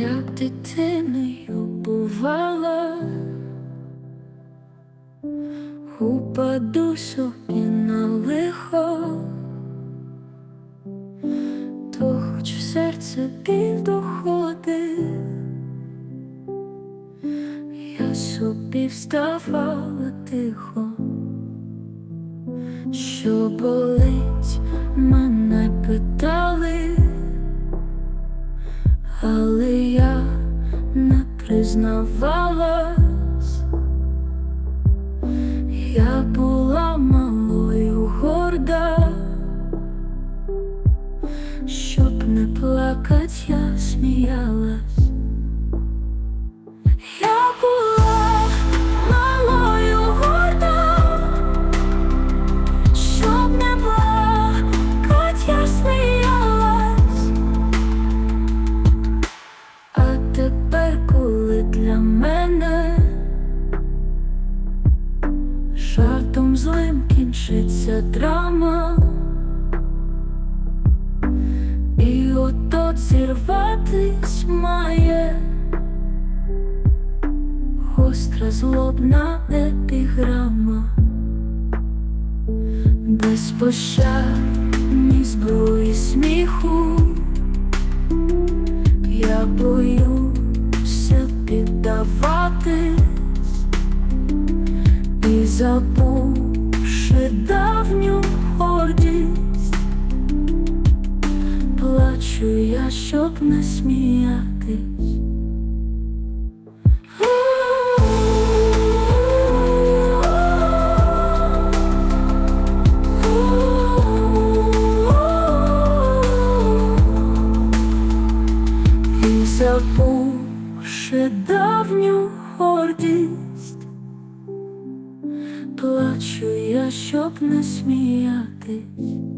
як дитиною бувала, упаду собі на лихо, то хоч в серце біль доходить, я собі вставала тихо, що болить, мене питали. Але не злим драма, і ото зірватись має. Гостра злобна епіграма, без пощадні зброї сміху. Я боюся піддаватись. І давню гордість, плачу я, щоб не сміятись. Забувши давню гордість, плачу я, щоб не сміятись.